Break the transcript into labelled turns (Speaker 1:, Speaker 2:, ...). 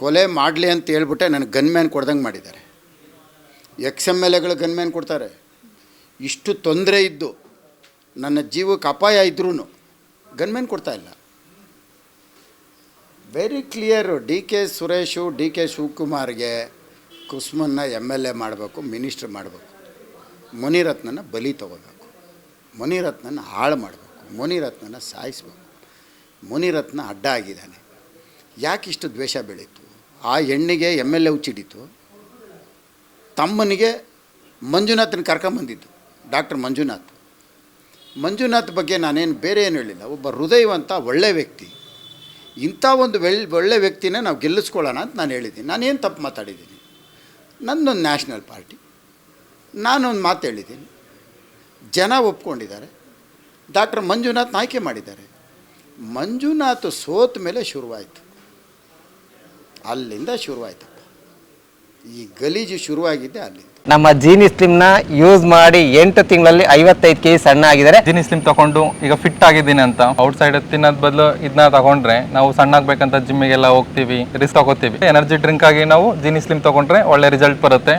Speaker 1: ಕೊಲೆ ಮಾಡಲಿ ಅಂತ ಹೇಳ್ಬಿಟ್ಟೆ ನನಗೆ ಗನ್ಮ್ಯಾನ್ ಕೊಡ್ದಂಗೆ ಮಾಡಿದ್ದಾರೆ. ಎಕ್ಸ್ ಎಂ ಎಲ್ ಎಗಳು ಗನ್ಮ್ಯಾನ್ ಕೊಡ್ತಾರೆ. ಇಷ್ಟು ತೊಂದರೆ ಇದ್ದು, ನನ್ನ ಜೀವಕ್ಕೆ ಅಪಾಯ ಇದ್ರೂ ಗನ್ಮ್ಯಾನ್ ಕೊಡ್ತಾ ಇಲ್ಲ. Very clear D K Suresh, D K ಶಿವಕುಮಾರ್ಗೆ ಕುಸ್ಮನ್ನ ಎಂ ಎಲ್ ಎ ಮಾಡಬೇಕು, ಮಿನಿಸ್ಟ್ರ್ ಮಾಡಬೇಕು. ಮುನಿರತ್ನನ ಬಲಿ ತಗೋಬೇಕು. ಮುನಿರತ್ನನ ಹಾಳು ಮಾಡಬೇಕು. ಮುನಿರತ್ನನ ಸಾಯಿಸ್ಬೇಕು. ಮುನಿರತ್ನ ಅಡ್ಡ ಆಗಿದ್ದಾನೆ. ಯಾಕೆ ಇಷ್ಟು ದ್ವೇಷ ಬೆಳೀತು? ಆ ಹೆಣ್ಣಿಗೆ ಎಂ ಎಲ್ ಎ ಹುಚ್ಚಿಡಿತು ತಮ್ಮನಿಗೆ ಮಂಜುನಾಥನ ಕರ್ಕೊಂಬಂದಿದ್ದು ಡಾಕ್ಟರ್ ಮಂಜುನಾಥ್. ಮಂಜುನಾಥ್ ಬಗ್ಗೆ ನಾನೇನು ಬೇರೆ ಏನು ಹೇಳಿಲ್ಲ, ಒಬ್ಬ ಹೃದಯವಂತ ಒಳ್ಳೆ ವ್ಯಕ್ತಿ. ಇಂಥ ಒಂದು ವೆಳ್, ಒಳ್ಳೆ ವ್ಯಕ್ತಿನೇ ನಾವು ಗೆಲ್ಲಿಸ್ಕೊಳ್ಳೋಣ ಅಂತ ನಾನು ಹೇಳಿದ್ದೀನಿ. ನಾನೇನು ತಪ್ಪು ಮಾತಾಡಿದ್ದೀನಿ? ನನ್ನೊಂದು ನ್ಯಾಷನಲ್ ಪಾರ್ಟಿ. ನಾನೊಂದು ಮಾತು ಹೇಳಿದ್ದೀನಿ. ಜನ ಒಪ್ಕೊಂಡಿದ್ದಾರೆ. ಡಾಕ್ಟರ್ ಮಂಜುನಾಥ್ ಆಯ್ಕೆ ಮಾಡಿದ್ದಾರೆ. ಮಂಜುನಾಥ್ ಸೋತ ಮೇಲೆ ಶುರುವಾಯಿತು. ಅಲ್ಲಿಂದ ಶುರುವಾಯ್ತಪ್ಪ ಈ ಗಲೀಜು ಶುರುವಾಗಿದ್ದೆ ಅಲ್ಲಿಂದ.
Speaker 2: ನಮ್ಮ ಜೀನಿ ಸ್ಲಿಮ್ನ ಯೂಸ್ ಮಾಡಿ ಎಂಟು ತಿಂಗಳಲ್ಲಿ ಐವತ್ತೈದು ಕೆಜಿ ಸಣ್ಣ ಆಗಿದ್ದಾರೆ.
Speaker 3: ಜೀನಿ ಸ್ಲಿಮ್ ತಗೊಂಡು ಈಗ ಫಿಟ್ ಆಗಿದ್ದೀನಿ ಅಂತ. ಔಟ್ ಸೈಡ್ ತಿನ್ನೋದ್ ಬದಲು ಇದನ್ನ ತಗೊಂಡ್ರೆ ನಾವು ಸಣ್ಣ ಆಗ್ಬೇಕಂತ ಜಿಮ್ಮಿಗೆಲ್ಲ ಹೋಗ್ತೀವಿ ರಿಸ್ಕ್ ತಗೋತೀವಿ ಎನರ್ಜಿ ಡ್ರಿಂಕ್ ಆಗಿ ನಾವು ಜೀನಿ ಸ್ಲಿಮ್ ತಗೊಂಡ್ರೆ ಒಳ್ಳೆ ರಿಸಲ್ಟ್ ಬರುತ್ತೆ.